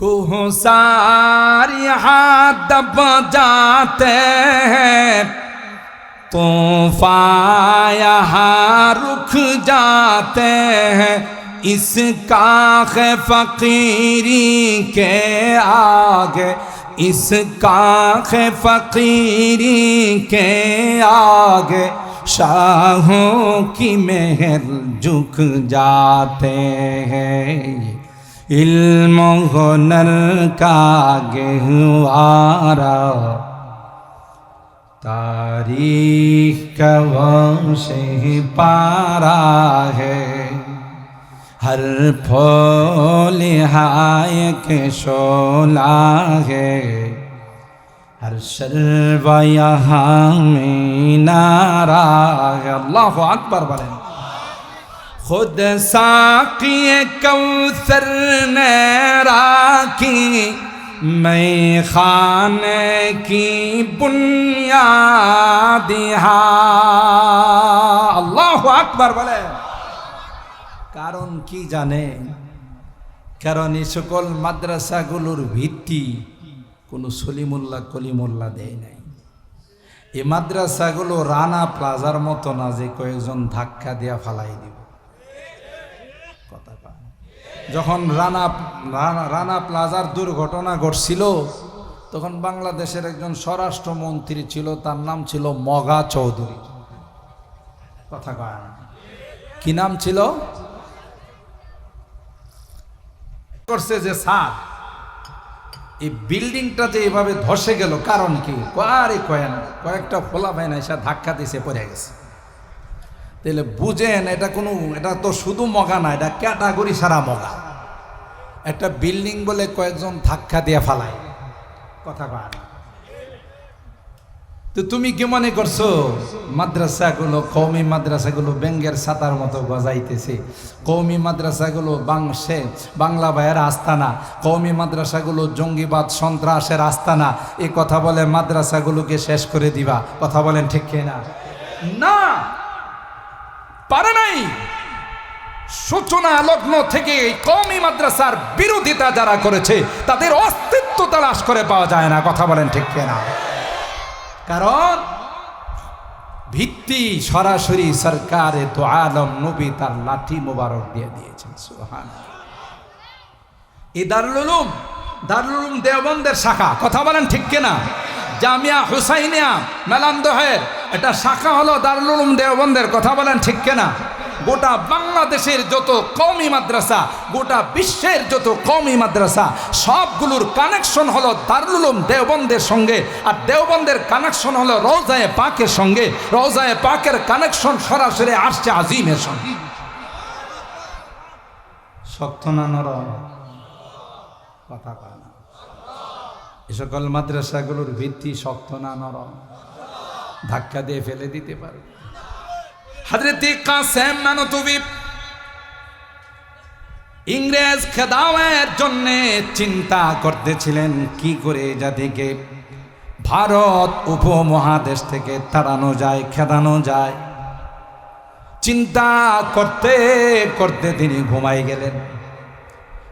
کوسار یہاں دب جاتے ہیں۔ طوفان یہاں رک جاتے ہیں۔ اس کاخ فقیری کے آگے، اس کاخ فقیری کے آگے شاہوں کی مہر جھک جاتے ہیں۔ ইলম হনর কাগে হুয়ারা। তারিখ কব সে পারা হে। হর ফল হায়ক শোলা হে। হর সর্ব মে নারা আল্লাহ আকবর বলেন। خود ساقی کوثر نے راکی میں خانے کی بنیاد আল্লাহ আকবার বলে কারণ কি জানে? কারণ এই সকল মাদ্রাসাগুলোর ভিত্তি কোনো সলিমুল্লাহ কলিমুল্লাহ দেয় নাই। এই মাদ্রাসাগুলো রানা প্লাজার মতো না যে কয়েকজন ধাক্কা দিয়া ফালাই দিব। যখন রানা, রানা- প্লাজার দুর্ঘটনা ঘটছিল, তখন বাংলাদেশের একজন স্বরাষ্ট্রমন্ত্রী ছিল, তার নাম ছিল মগা চৌধুরী। কথা কয় না। কি নাম ছিল? করছে যে, স্যার, এই বিল্ডিংটা যে এভাবে ধসে গেল, কারণ কি? আরে কয়েন কয়েকটা ফোলা ভাই না এসে ধাক্কা দিছে, পড়ে গেছে। তাহলে বুঝেন, এটা কোনো, এটা তো শুধু মগা না, এটা ক্যাটাগরি সারা মগা। একটা বিল্ডিং বলে কয়েকজন ধাক্কা দিয়ে ফালায়। কথা কয় তো তুমি কি মনে করছ? মাদ্রাসাগুলো কৌমি মাদ্রাসাগুলো ব্যাঙ্গের সাতার মতো গজাইতেছে। কৌমি মাদ্রাসাগুলো বাংসে বাংলা ভাইয়ের আস্তানা। কৌমি মাদ্রাসাগুলো জঙ্গিবাদ, সন্ত্রাসের আস্তানা। এ কথা বলে মাদ্রাসাগুলোকে শেষ করে দিবা। কথা বলেন ঠিক কিনা? না! পারে নাই! সূচনা লগ্ন থেকে এই কওমি মাদ্রাসার বিরোধিতা যারা করেছে, তাদের অস্তিত্ব তালাশ করে পাওয়া যায় না। কথা বলেন ঠিক না কারণ ভিত্তি সরাসরি সরকারে তো আলম নবী তার লাঠি মোবারক দিয়ে দিয়েছেন সুহান এই দারুল উলুম দারুল উলুম দেওবন্দের শাখা, কথা বলেন ঠিক কিনা? জামিয়া হুসাইনিয়া, মেলান্দহের, এটা শাখা হলো দারুল উলুম দেওবন্দের, কথা বলেন ঠিক কিনা? গোটা বাংলাদেশের যত কওমি মাদ্রাসা, গোটা বিশ্বের যত কওমি মাদ্রাসা, সবগুলোর কানেকশন হলো দারুল উলুম দেওবন্দের সঙ্গে আর দেওবন্দের কানেকশন হলো রওজায়ে পাকের সঙ্গে। রওজায়ে পাকের কানেকশন সরাসরি আসছে আজিমের সঙ্গে। শক্ত না নরম? কথা কয় না। এ সকল মাদ্রাসাগুলোর ভিত্তি শক্ত না নরম? ধাক্কা দিয়ে ফেলে দিতে পারে। হজরত কাসেম নানতুবি ইংরেজ খেদাওয়ের জন্য চিন্তা করতেছিলেন, কি করে যাদেরকে ভারত উপমহাদেশ থেকে তাড়ানো যায়, খেদানো যায়। চিন্তা করতে করতে তিনি ঘুমাই গেলেন।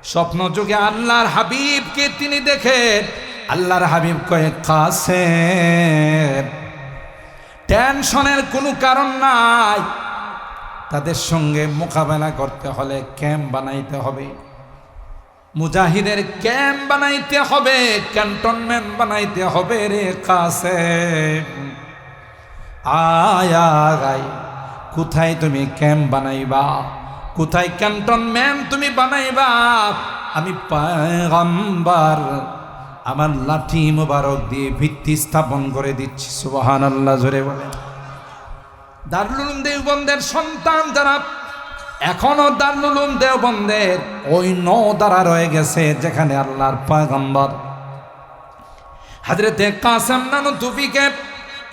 স্বপ্ন যুগে আল্লাহর হাবিবকে তিনি দেখেন আল্লাহর হাবিব কয়ে কাছে টেনশনের কোনো কারণ নাই। তাদের সঙ্গে মোকাবেলা করতে হলে ক্যাম্প বানাইতে হবে। মুজাহিদের ক্যাম্প বানাইতে হবে, ক্যান্টনমেন্ট বানাইতে হবে রে কাছে আয়া গাই কোথায় তুমি ক্যাম্প বানাইবা? কোথায় ক্যান্টনমেন্ট তুমি বানাইবা? আমি পায়গাম্বার আমার লাঠি মোবারক দিয়ে ভিত্তি স্থাপন করে দিচ্ছি সুবাহান আল্লাহ জোরে বলে দারুল দেওবন্দের সন্তান যারা, এখনও দারুল দেওবন্দের ওই নৌ দ্বারা রয়ে গেছে, যেখানে আল্লাহর পায়গাম্বার। হাজরতে কাসেম নানু তুফিকে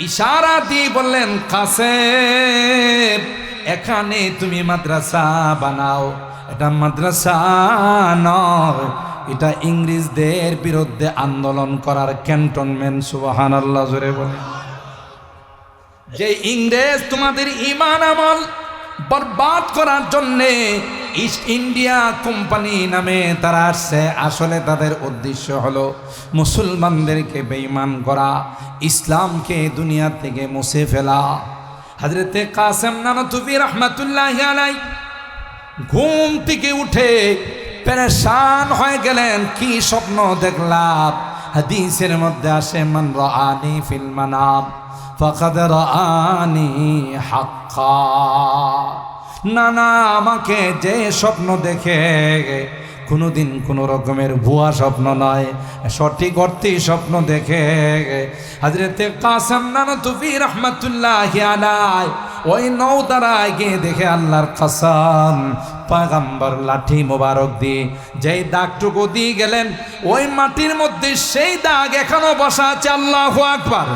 ইশারা দিয়ে বললেন, কাসেম, এখানে তুমি মাদ্রাসা বানাও। এটা মাদ্রাসা নয় এটা ইংরেজদের বিরুদ্ধে আন্দোলন করার ক্যান্টনমেন্ট সুবাহান আল্লাহ জোরে বলে যে ইংরেজ তোমাদের ইমান আমল বরবাদ করার জন্যে ইস্ট ইন্ডিয়া কোম্পানি নামে তারা আসছে, আসলে তাদের উদ্দেশ্য হলো মুসলমানদেরকে বেঈমান করা, ইসলামকে দুনিয়া থেকে মুছে ফেলা। হাজরতে কাসেম নানতুবি রহমাতুল্লাহ আলাই ঘুম থেকে উঠে পেরেশান হয়ে গেলেন, কি স্বপ্ন দেখলাম? হাদিসের মধ্যে আসে, মান রাআনি ফিল ফাকাদ রাআনি হাক্কা। না না আমাকে যে স্বপ্ন দেখে, কোনোদিন কোনো রকমের ভুয়া স্বপ্ন নয়, সঠিক অর্থে স্বপ্ন দেখে। হাজরতে কাসম নানা তুফি রহমতুল্লাহ আলাই ওই নৌ দ্বারায় গিয়ে দেখে, আল্লাহর কাসাম পাগাম্বর লাঠি মোবারক দিয়ে যেই দাগটুকু দিয়ে গেলেন, ওই মাটির মধ্যে সেই দাগ এখনও বসা আছে, আল্লাহ আকবার।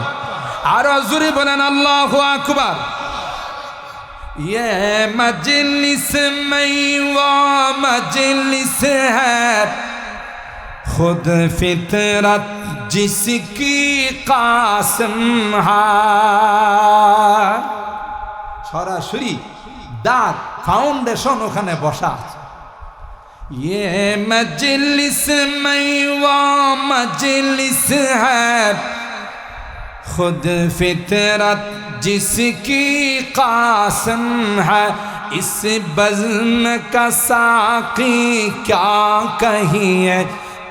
আর জুড়ে বলেন, আল্লাহ আকবার। یہ مجلس میں وہ مجلس ہے সরাসরি দাগ ফাউন্ডেশন ওখানে বসা আছে ये मजलिस में वो मजलिस है खुद फितरत जिसकी कासम है इस बज़्म का साकी क्या कहिए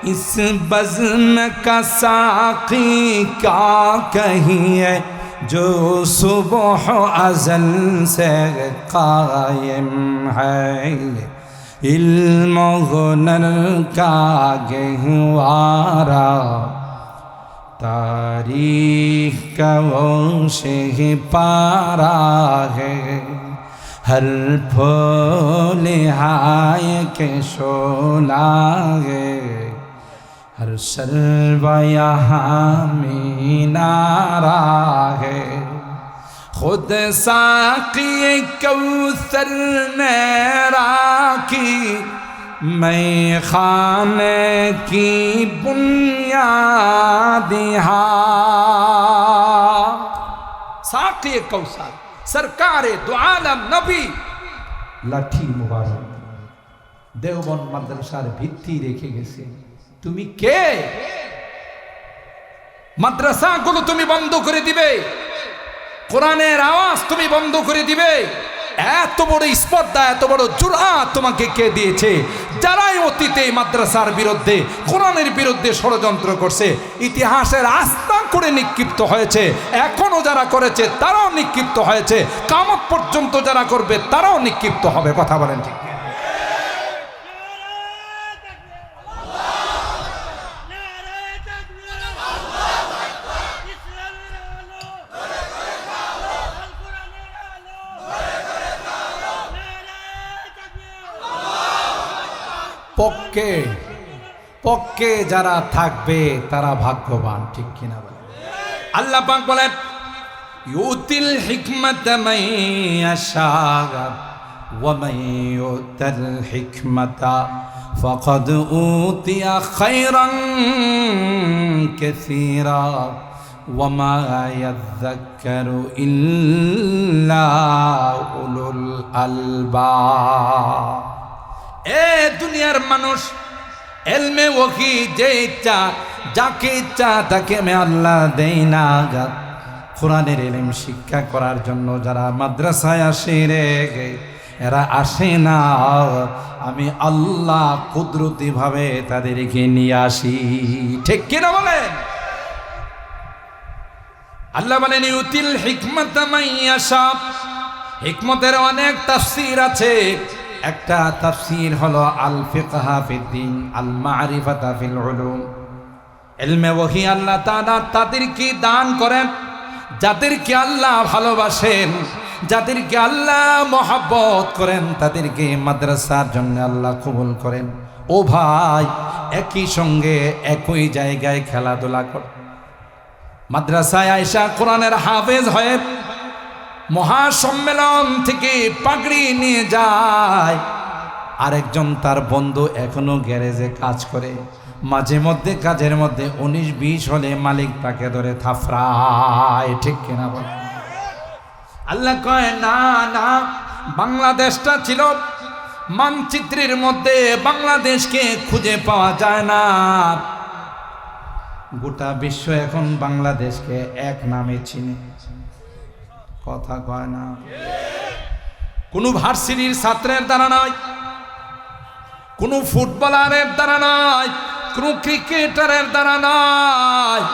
इस बज़्म का साकी क्या कहिए جو صبح ازل سے قائم ہے علم غنر کا گہوارا تاریخ کا وہ سے پارا ہے ہر پھول ہائے کے شولا ہے ہر شلوا یہاں میں ہے۔ خود ساقی کوثر نیرا کی میں خانے کی بنیاد یہاں ساقی کوثر، سرکار دو عالم نبی۔ লাঠি মোবারক দেওবন মাদ্রাসার ভিত্তি রেখে গেছে তুমি কে? মাদ্রাসাগুলো তুমি বন্ধ করে দিবে। কোরআনের আওয়াজ তুমি বন্ধ করে দিবে। এত বড় স্পর্ধা, এত বড় জুরা তোমাকে কে দিয়েছে? যারাই অতীতে মাদ্রাসার বিরুদ্ধে, কোরআনের বিরুদ্ধে ষড়যন্ত্র করছে, ইতিহাসের আস্থা করে নিক্ষিপ্ত হয়েছে। এখনও যারা করেছে, তারাও নিক্ষিপ্ত হয়েছে। কামত পর্যন্ত যারা করবে, তারাও নিক্ষিপ্ত হবে। কথা বলেন ঠিক পক্ষে পক্ষে যারা থাকবে তারা ভাগ্যবান ঠিক কিনা বলে আল্লাহ পাক বলেন ইউতিল হিকমত মাইয়াশা ومن يؤت الحكمة فقد أوتي خيرا كثيرا وما يذكر إلا أولو الألباب এ দুনিয়ার মানুষ, এলমে ওহি যে ইচ্ছা যাকে ইচ্ছা তাকে আমি আল্লাহ দেই না গা। কোরআনের এলিম শিক্ষা করার জন্য যারা মাদ্রাসায় আসে রে এরা আসে না। আমি আল্লাহ কুদরতি ভাবে তাদেরকে নিয়ে আসি। ঠিক কিনা বলেন? আল্লাহ বলেন, ইউতিল হিকমত মাইয়াশা হিকমতের অনেক তাফসীর আছে। একটা তাফসির হলো আল ফিকহা ফিদ্দিন আল মারিফাতা ফিল উলুম ইলমে ওহী আল্লাহ তাআলা তাদেরকে দান করেন, যাদেরকে আল্লাহ ভালোবাসেন, যাদেরকে আল্লাহ মহাব্বত করেন, তাদেরকে মাদ্রাসার জন্য আল্লাহ কবুল করেন। ও ভাই, একই সঙ্গে একই জায়গায় খেলাধুলা করে। মাদ্রাসায় আয়সা কোরআনের হাফেজ হয়ে মহাসম্মেলন থেকে পাগড়ি নিয়ে যায়। আরেকজন তার বন্ধু এখনও গ্যারেজে কাজ করে। মাঝে মধ্যে কাজের মধ্যে উনিশ বিশ হলে মালিক তাকে ধরে থাফরায় ঠিক কিনা বলে? আল্লাহ কয়, না না, বাংলাদেশটা ছিল মানচিত্রের মধ্যে বাংলাদেশকে খুঁজে পাওয়া যায় না। গোটা বিশ্ব এখন বাংলাদেশকে এক নামে চিনে। কথা কয় না। কোনো ভার্সিটির ছাত্রের দ্বারা নয় কোনো ফুটবলারের দ্বারা নয় কোনো ক্রিকেটারের দ্বারা নয়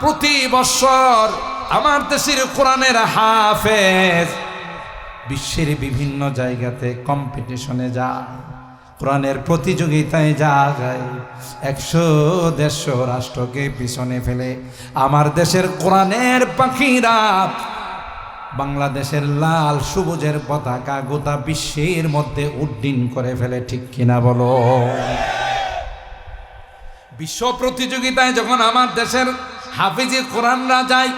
প্রতি বছর আমার দেশের কোরআনের হাফেজ বিশ্বের বিভিন্ন জায়গাতে কম্পিটিশনে যায়, কোরআনের প্রতিযোগিতায় যা যায়, একশো, দেড়শো রাষ্ট্রকে পিছনে ফেলে। আমার দেশের কোরআনের পাখিরা বাংলাদেশের লাল সবুজের পতাকা গোটা বিশ্বের মধ্যে উড্ডীন করে ফেলে, ঠিক কিনা বলো? বিশ্ব প্রতিযোগিতায় যখন আমার দেশের হাফিজি কোরআনরা যায়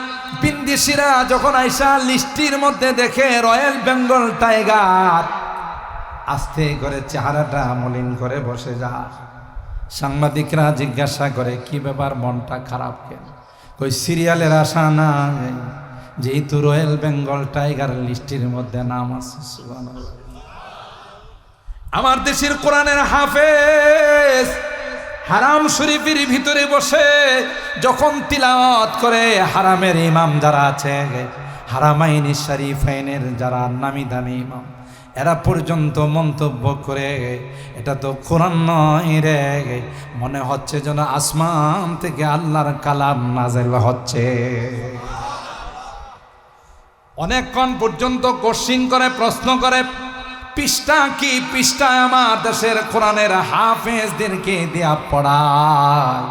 বিন্দিসিরা যখন আইসা লিস্টির মধ্যে দেখে রয়্যাল বেঙ্গল টাইগার, আস্তে করে চেহারাটা মলিন করে বসে যা সাংবাদিকরা জিজ্ঞাসা করে, কি ব্যাপার, মনটা খারাপ কেন? কই, সিরিয়ালের আশা নাই। যেহেতু রয়্যাল বেঙ্গল টাইগার লিস্টের মধ্যে নাম আছে আমার দেশের কোরআনের হাফেজ হারাম শরীফের ভিতরে বসে যখন তিলাওয়াত করে, হারামের ইমাম যারা আছে হারামাইনি শরীফাইনের যারা নামি দামি ইমাম, এরা পর্যন্ত মন্তব্য করে, এটা তো কোরআন নয় রে, মনে হচ্ছে যেন আসমান থেকে আল্লাহর কালাম নাজেল হচ্ছে। অনেকক্ষণ পর্যন্ত কোশ্চিন করে, প্রশ্ন করে, পৃষ্ঠা কি? পৃষ্ঠা আমার দেশের কোরআনের হাফেজদেরকে দেয়া পড়ায়?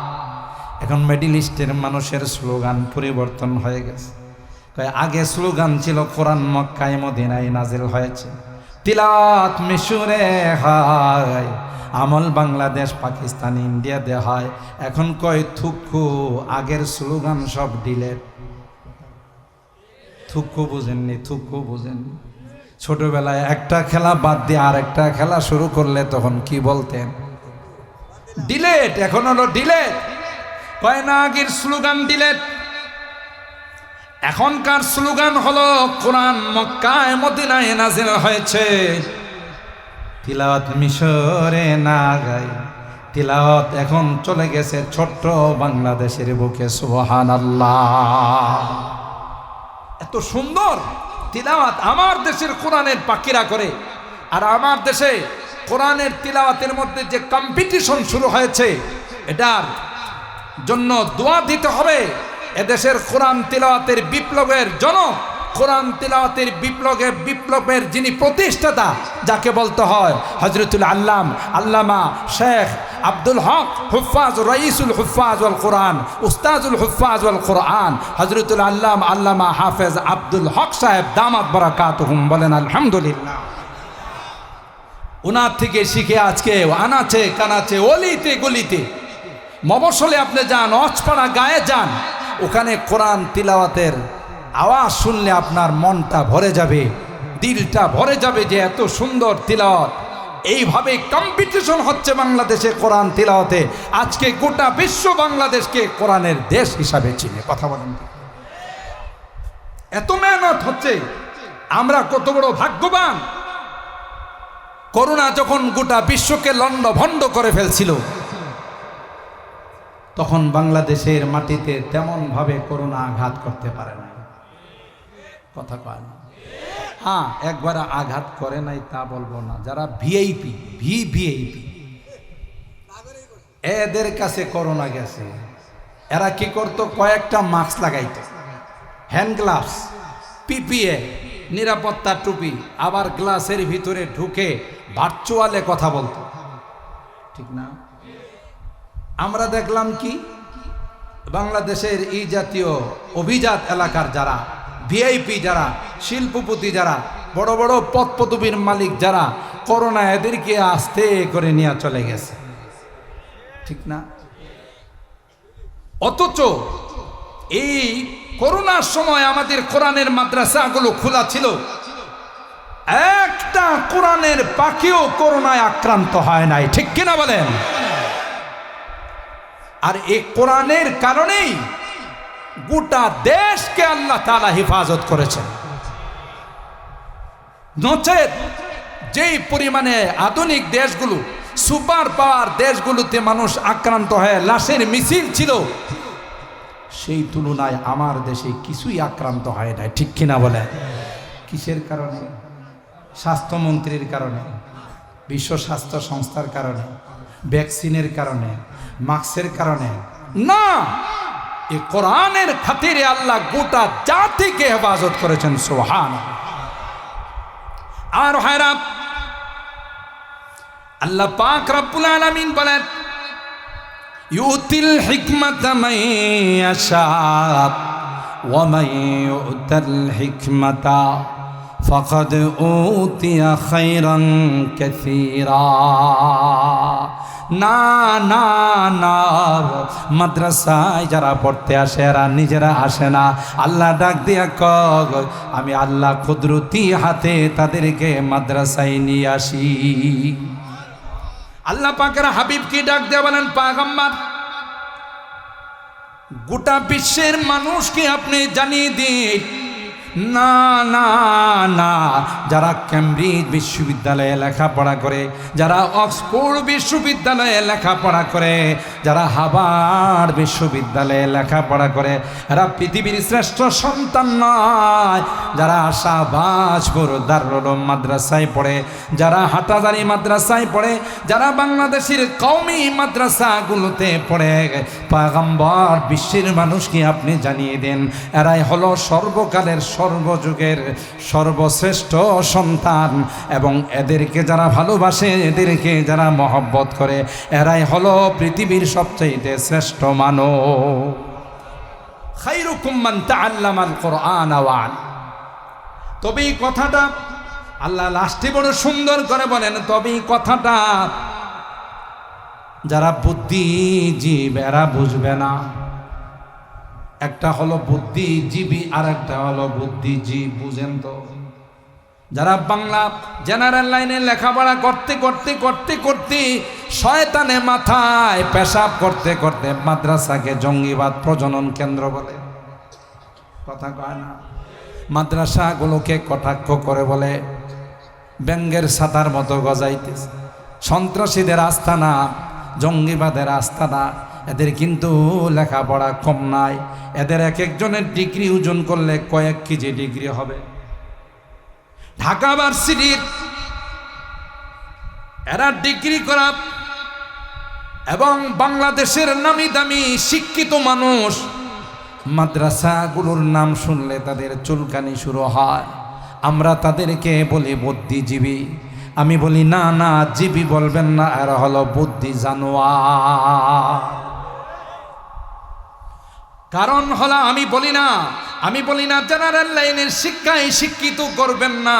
এখন মেডিলিস্টের মানুষের স্লোগান পরিবর্তন হয়ে গেছে। আগে স্লোগান ছিল কোরআন মক্কায়, মদিনায় নাজিল হয়েছে। তিলাত মিশুরে হয়, আমল বাংলাদেশ, পাকিস্তান, ইন্ডিয়াতে হয়। এখন কয়, থুকু, আগের স্লোগান সব ডিলেট। থুকু বোঝেননি, থুকু বুঝেননি। ছোটবেলায় একটা খেলা বাদ দিয়ে আর একটা খেলা শুরু করলে তখন কি বলতেন? ডিলেট, এখন হলো ডিলেট। কয় আগের স্লোগান ডিলেট? এখনকার স্লোগান হলো, কোরআন মক্কায় মদিনায় নাজিল হয়েছে। তিলাওয়াত মিশরে না গাই তিলাওয়াত এখন চলে গেছে ছোট্ট বাংলাদেশের বুকে সুবহান এত সুন্দর তিলাওয়াত আমার দেশের কোরআনের পাখিরা করে। আর আমার দেশে কোরআনের তিলাওয়াতের মধ্যে যে কম্পিটিশন শুরু হয়েছে, এটার জন্য দোয়া দিতে হবে। এদেশের কোরআন তিলাওয়াতের বিপ্লবের জনক কোরআন তিলাওয়াতের বিপ্লবের বিপ্লবের যিনি প্রতিষ্ঠাতা, যাকে বলতে হয় হজরতুল আল্লাম, আল্লামা শেখ আব্দুল হক হুফাজ রঈসুল হুফাজ ওয়াল কোরআন, উস্তাজুল হুফাজ ওয়াল কোরআন হজরতুল আল্লাম, আল্লামা হাফেজ আব্দুল হক সাহেব, দামাত বরাকাত হুম বলেন আলহামদুলিল্লাহ। ওনার থেকে শিখে আজকে আনাচে, কানাচে, অলিতে, গলিতে মবসলে আপনি যান, অচপাড়া গায়ে যান, ওখানে কোরআন তিলাওয়াতের আওয়াজ শুনলে আপনার মনটা ভরে যাবে, দিলটা ভরে যাবে যে এত সুন্দর তিলাওয়াত। এইভাবে কম্পিটিশন হচ্ছে বাংলাদেশে কোরআন তিলাওয়াতে। আজকে গোটা বিশ্ব বাংলাদেশকে কোরআনের দেশ হিসাবে চিনে। কথা বলেন। এত মেহনত হচ্ছে। আমরা কত বড় ভাগ্যবান। করোনা যখন গোটা বিশ্বকে লন্ড ভণ্ড করে ফেলছিল, তখন বাংলাদেশের মাটিতে তেমনভাবে করোনা আঘাত করতে পারে না কথা কয় না। হ্যাঁ একবার আঘাত করে নাই তা বলব না। যারা ভিআইপি ভি ভিআইপি এদের কাছে করোনা গেছে। এরা কি করতো? কয়েকটা মাস্ক লাগাইত। হ্যান্ড গ্লাভস পিপিএ নিরাপত্তা টুপি, আবার গ্লাসের ভিতরে ঢুকে ভার্চুয়ালে কথা বলতো। ঠিক না? আমরা দেখলাম কি? বাংলাদেশের এই জাতীয় অভিজাত এলাকার যারা ভিআইপি যারা, শিল্পপতি যারা, বড় বড় পদপদবীর মালিক যারা, করোনা এদেরকে আস্তে করে নিয়ে চলে গেছে। ঠিক না? অথচ এই করোনার সময় আমাদের কোরআনের মাদ্রাসাগুলো খোলা ছিল। একটা কোরআনের পাখিও করোনায় আক্রান্ত হয় নাই, ঠিক কিনা বলেন? আর এই কোরআনের কারণেই গোটা দেশকে আল্লাহ তালা হেফাজত করেছেন। নচেত যেই পরিমাণে আধুনিক দেশগুলো, সুপার পাওয়ার দেশগুলোতে মানুষ আক্রান্ত হয়ে লাশের মিছিল ছিল, সেই তুলনায় আমার দেশে কিছুই আক্রান্ত হয় নাই। ঠিক কিনা বলে কিসের কারণে? স্বাস্থ্যমন্ত্রীর কারণে, বিশ্ব স্বাস্থ্য সংস্থার কারণে, ভ্যাকসিনের কারণে, মাস্কের কারণে? না! এই কোরআনের খাতিরে আল্লাহ গোটা জাতিকে হেফাজত করেছেন সোহান আর হায়রা আল্লাহ পাক রব্বুল আলামিন বলেন, ইউতিল হিকমাত ইয়াশা ওয়া ইউতাল হিকমাতা ফাকাদ উতিয়া খায়রান কাসীরা। না না না, মাদ্রাসায় যারা পড়তে আসে, এরা নিজেরা আসে না। আল্লাহ ডাক দিয়া কক আমি আল্লাহ কুদরতি হাতে তাদেরকে মাদ্রাসায় নিয়ে আসি। আল্লাহ পাকের হাবিব কি ডাক দেয়া বলেন, পাগাম্বার, গোটা বিশ্বের মানুষকে আপনি জানিয়ে দিন না না না। যারা ক্যামব্রিজ বিশ্ববিদ্যালয়ে লেখাপড়া করে, যারা অক্সফোর্ড বিশ্ববিদ্যালয়ে লেখাপড়া করে, যারা হাবার বিশ্ববিদ্যালয়ে লেখাপড়া করে, এরা পৃথিবীর শ্রেষ্ঠ সন্তান নয়। যারা শাহবাজপুর দারুল মাদ্রাসায় পড়ে, যারা হাটাদারি মাদ্রাসায় পড়ে, যারা বাংলাদেশের কওমি মাদ্রাসাগুলোতে পড়ে পাগম্বর বিশ্বের মানুষকে আপনি জানিয়ে দেন, এরাই হলো সর্বকালের সর্বযুগের সর্বশ্রেষ্ঠ সন্তান এবং এদেরকে যারা ভালোবাসে, এদেরকে যারা মহব্বত করে, এরাই হলো পৃথিবীর সবচেয়ে শ্রেষ্ঠ মানব খাইরুকুম মান তাআল্লামাল কোরআন ওয়ান। তবে কথাটা আল্লাহ লাস্টে বড় সুন্দর করে বলেন, তবে কথাটা যারা বুদ্ধিজীব, এরা বুঝবে না। একটা হলো বুদ্ধিজীবী আর একটা হলো বুদ্ধিজীব, বুঝেন তো? যারা বাংলা জেনারেল লাইনে লেখাপড়া করতে করতে করতে করতে শয়তানে মাথায় পেশাব করতে করতে মাদ্রাসাকে জঙ্গিবাদ প্রজনন কেন্দ্র বলে। কথা কয় না? মাদ্রাসাগুলোকে কটাক্ষ করে বলে, ব্যঙ্গের সাতার মতো গজাইতেছে। সন্ত্রাসীদের আস্থানা জঙ্গিবাদের আস্থানা এদের কিন্তু লেখাপড়া কম নাই। এদের এক একজনের ডিগ্রি ওজন করলে কয়েক কেজি ডিগ্রি হবে। ঢাকা ভার্সিটির এরা ডিগ্রি করা এবং বাংলাদেশের নামি দামি শিক্ষিত মানুষ, মাদ্রাসাগুলোর নাম শুনলে তাদের চুলকানি শুরু হয়। আমরা তাদেরকে বলি বুদ্ধিজীবী। আমি বলি, না না, জীবী বলবেন না, এরা হলো বুদ্ধি জানোয়ার কারণ হলো আমি বলি না, আমি বলি না জেনারেল লাইনের শিক্ষায় শিক্ষিত করবেন না।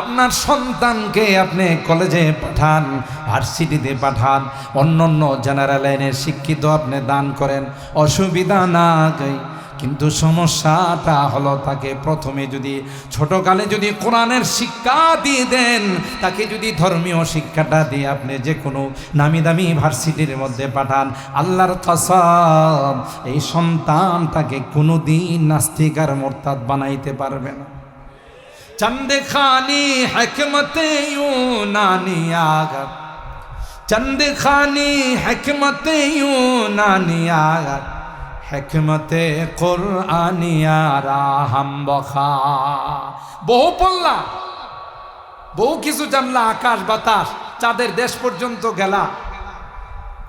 আপনার সন্তানকে আপনি কলেজে পাঠান ভার্সিটিতে পাঠান অন্য অন্য জেনারেল লাইনের শিক্ষিত আপনি দান করেন, অসুবিধা না কিন্তু সমস্যাটা হলো তাকে প্রথমে যদি ছোটকালে যদি কোরআনের শিক্ষা দিয়ে দেন, তাকে যদি ধর্মীয় শিক্ষাটা দিয়ে আপনি যে কোনো নামি দামি ভার্সিটির মধ্যে পাঠান, আল্লাহর কসম, এই সন্তানটাকে কোনো দিন নাস্তিকার মোরতাদ বানাইতে পারবে না। চন্দে খানি হেকমতে নানি আগত। চন্দে খানি হেকমতে নানি আগত। হেকমতে কোরআনিয়া রাহাম বহু পড়লা, বহু কিছু জানলা, আকাশ, বাতাস, চাঁদের দেশ পর্যন্ত গেলা।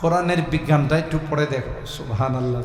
কোরআনের বিজ্ঞানটা একটু পড়ে দেখো সুবহান আল্লাহ